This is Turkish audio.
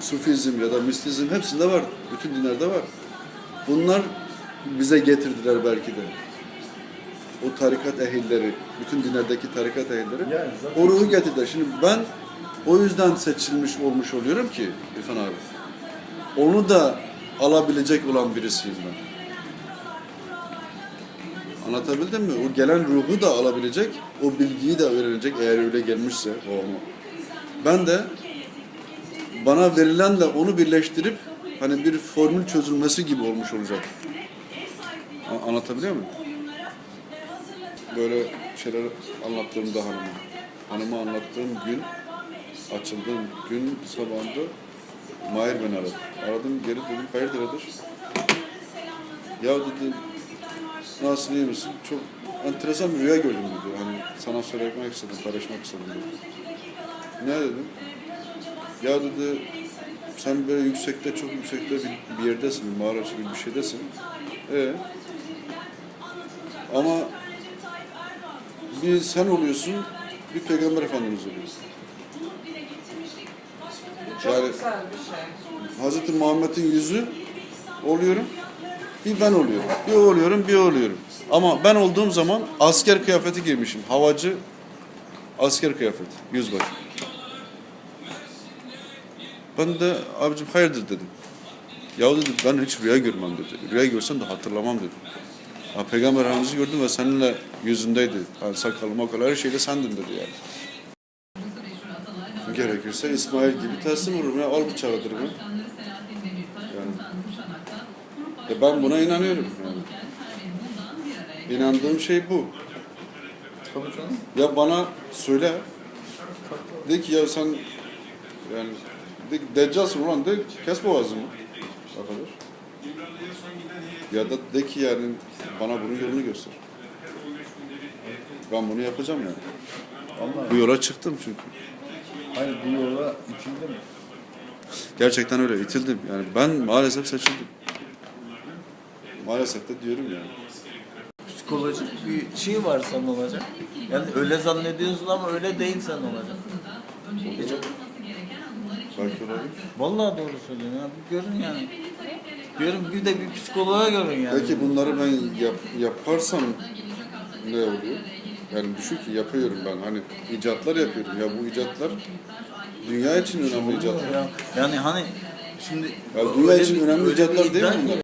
Sufizm ya da mistizm hepsinde var. Bütün dinlerde var. Bunlar bize getirdiler belki de. O tarikat ehilleri, bütün dinlerdeki tarikat ehilleri Yani zaten- o ruhu getirdiler. Şimdi ben o yüzden seçilmiş olmuş oluyorum ki İrfan abi. Onu da alabilecek olan birisiyim ben. Anlatabildim mi? O gelen ruhu da alabilecek, o bilgiyi de öğrenecek eğer öyle gelmişse o ama. Ben de bana verilenle onu birleştirip hani bir formül çözülmesi gibi olmuş olacak. Anlatabiliyor muyum? Böyle şeyler anlattığımda hanıma. Hanıma anlattığım gün, açıldığım gün sabahında Mahir beni aradı. Aradım geri dedim hayırdır Adır? Ya dedi nasılsın iyi misin? Çok enteresan bir rüya gördüm dedi. Hani sana söylemek istedim, paylaşmak istedim dedi. Ne dedim? Ya dedi sen böyle yüksekte, çok yüksekte bir, bir yerdesin, bir mağara gibi bir şeydesin. E ama bir sen oluyorsun, bir peygamber efendimiz oluyor. Yani- şey. Hazreti Muhammed'in yüzü oluyorum, bir ben oluyorum. Bir o oluyorum, bir o oluyorum. Ama ben olduğum zaman asker kıyafeti giymişim. Havacı asker kıyafeti, yüzbaşı. Ben de abicim hayırdır dedim. Ya dedi ben hiç rüya görmem dedi. Rüya görsem de hatırlamam dedi. Ha, Peygamber Efendimiz'i gördüm ve seninle yüzündeydi. Yani sakalı makalı her şeyle sendin dedi yani. Gerekirse İsmail gibi teslim olurum ya al bıçağı derim ya. Yani. E ben buna inanıyorum yani. İnandığım şey bu. Ya bana söyle. De ki ya sen yani de deccalsın ulan de kes boğazımı. Arkadaş. Ya da de ki yani bana bunun yolunu göster. Ben bunu yapacağım yani. Allah Bu yola çıktım çünkü. hayır bu yola itildim. Gerçekten öyle itildim. Yani ben maalesef seçildim. Maalesef de diyorum yani. Psikolojik bir şey var sen olacak. Yani öyle zannediyorsun ama öyle değil sen olacak. Belki olabilir. Vallahi doğru söylüyorsun ya. Bir görün yani. Diyorum bir de bir psikoloğa görün yani. Peki bunları ben yap, yaparsam ne oluyor? Yani düşün ki yapıyorum ben. Hani icatlar yapıyorum. Ya bu icatlar dünya için önemli icatlar. Ya, yani hani şimdi Ya dünya öyle için bir- önemli öyle bir icatlar değil mi iddia bunlar?